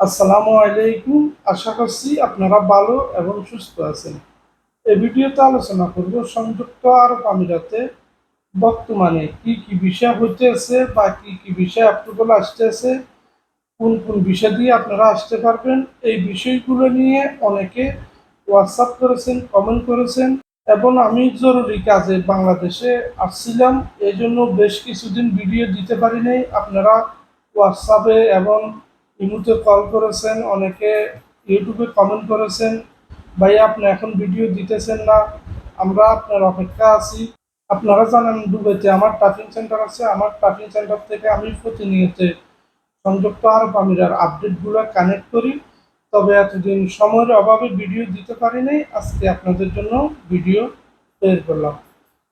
আসসালামু আলাইকুম। আশা করছি আপনারা ভালো এবং সুস্থ আছেন। এই ভিডিওতে আলোচনা করব সংযুক্ত আরব আমিরাতে বর্তমানে কি কি বিষয় হইতেছে বা কি কি বিষয় অ্যাপ্রুভাল আসতেছে কোন কোন বিষয় দিয়ে আপনারা আসতে পারবেন, এই বিষয়গুলো নিয়ে অনেকে হোয়াটসঅ্যাপ করেছেন কমেন্ট করেছেন এবং আমি জরুরি কাজে বাংলাদেশে আসছিলাম এই জন্য বেশ কিছুদিন ভিডিও দিতে পারি নাই। আপনারা হোয়াটসঅ্যাপে এবং ইমুতে কল করেছেন, অনেকে ইউটিউবে কমেন্ট করেছেন, ভাই, আপনি এখন ভিডিও দিতেছেন না, আমরা আপনার অপেক্ষা আছি। আপনারা জানেন দুবাইতে আমার টাফিং সেন্টার আছে, আমার টাফিং সেন্টার থেকে আমি প্রতিনিয়ত সংযুক্ত আরব আমিরার আপডেটগুলো কানেক্ট করি। তবে এতদিন সময়ের অভাবে ভিডিও দিতে পারি নাই, আজকে আপনাদের জন্য ভিডিও বের করলাম।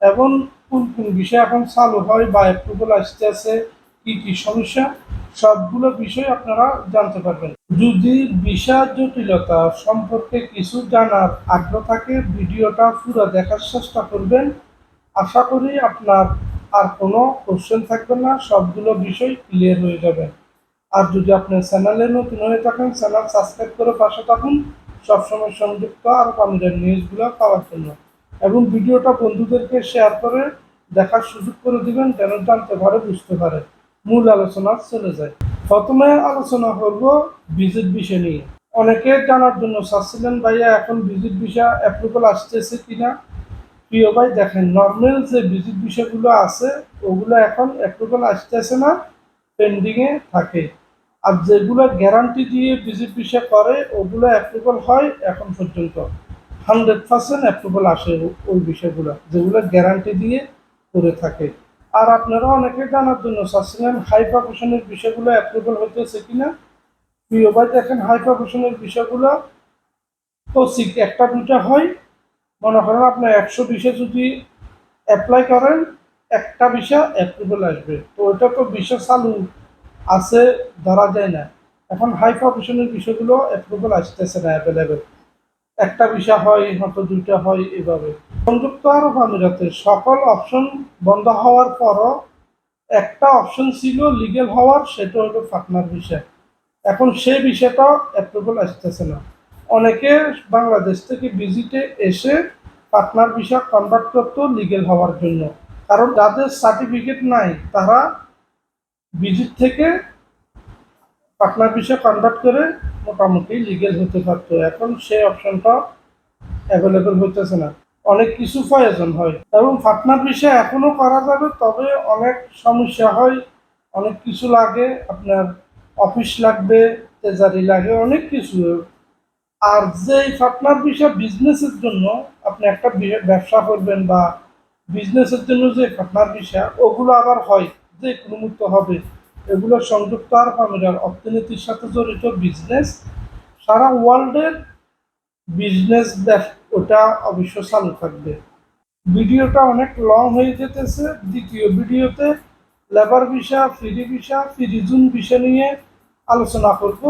এবং কোন কোন বিষয় এখন চালু হয় বা অ্যাপ্রুভাল আসতে আছে কি কি সমস্যা সবগুলো বিষয় আপনারা জানতে পারবেন। যদি ভিসা জটিলতা সম্পর্কে কিছু জানার আগ্রহ থাকে, ভিডিওটা পুরো দেখার চেষ্টা করবেন। আশা করি আপনার আর কোনো কোশ্চেন থাকবে না, সবগুলো বিষয় ক্লিয়ার হয়ে যাবে। আর যদি আপনার চ্যানেলে নতুন হয়ে থাকেন চ্যানেল সাবস্ক্রাইব করে পাশে থাকুন। সবসময় সংযুক্ত আর আমিরের নিউজগুলো পাওয়ার জন্য। এবং ভিডিওটা বন্ধুদেরকে শেয়ার করে দেখার সুযোগ করে দিবেন, যেন জানতে পারে, বুঝতে পারে। মূল আলোচনা চলে যায়। প্রথমে আলোচনা করব ভিজিট বিষয় নিয়ে। অনেকে জানার জন্য চাচ্ছিলেন, ভাইয়া, এখন ভিজিট ভিসা অ্যাপ্রুভাল আসতেছে কিনা? প্রিয় ভাই, দেখেন নর্মাল যে ভিজিট বিষয়গুলো আছে, ওগুলো এখন অ্যাপ্রুভাল আসতেছে না পেন্ডিংয়ে থাকে। আর যেগুলো গ্যারান্টি দিয়ে ভিজিট ভিসা করে, ওগুলো অ্যাপ্রুভাল হয় এখন পর্যন্ত। হান্ড্রেড পার্সেন্ট অ্যাপ্রুভাল আসে ওই বিষয়গুলো, যেগুলো গ্যারান্টি দিয়ে করে থাকে। আর আপনারা অনেকে জানার জন্য চাচ্ছিলেন হাই প্রফেশনের বিষয়গুলো অ্যাপ্রুভাল হইতেছে কিনা? প্রিয় ভাই, দেখেন হাই প্রফেশনের বিষয়গুলো তো একটা দুটা হয়। মনে করেন আপনার একশো বিশে যদি অ্যাপ্লাই করেন, একটা ভিসা অ্যাপ্রুভাল আসবে। তো ওটা তো ভিসা চালু আছে, ধরা যায় না। এখন হাই প্রফেশনের বিষয়গুলো অ্যাপ্রুভাল আসতেছে না অ্যাভেলেবেল একটা ভিসা হয়, হয়তো দুইটা হয়, এভাবে। সংযুক্ত আরব আমিরাতের সকল অপশন বন্ধ হওয়ার পরও একটা অপশন ছিল লিগেল হওয়ার, সেটা হলো পার্টনার ভিসা। এখন সে বিষয়টা অ্যাপ্রুভাল আসতেছে না। অনেকে বাংলাদেশ থেকে ভিজিটে এসে পার্টনার ভিসা কনভার্ট করতো লিগেল হওয়ার জন্য। কারণ যাদের সার্টিফিকেট নাই, তারা ভিজিট থেকে পার্টনার ভিসা কনভার্ট করে মোটামুটি লিগেল হতে পারতো। এখন সেই অপশনটা অ্যাভেলেবেল হইতেছে না। অনেক কিছু প্রয়োজন হয়। এবং পার্টনার ভিসা এখনও করা যাবে, তবে অনেক সমস্যা হয়, অনেক কিছু লাগে, আপনার অফিস লাগবে তেজারি লাগে, অনেক কিছু আর যে ফাটনার ভিসা বিজনেসের জন্য আপনি একটা ব্যবসা করবেন বা বিজনেসের জন্য যে ফাটনার ভিসা ওগুলো আবার হয়, যে কোনো মুক্ত হবে। এগুলো সংযুক্ত আরব আমিরার অর্থনীতির সাথে জড়িত বিজনেস সারা ওয়ার্ল্ডের বিজনেস দেখ, ওটা অবশ্য চালু থাকবে। ভিডিওটা অনেক লং হয়ে যেতেছে। দ্বিতীয় ভিডিওতে labour visa free visa free zone visa নিয়ে আলোচনা করব।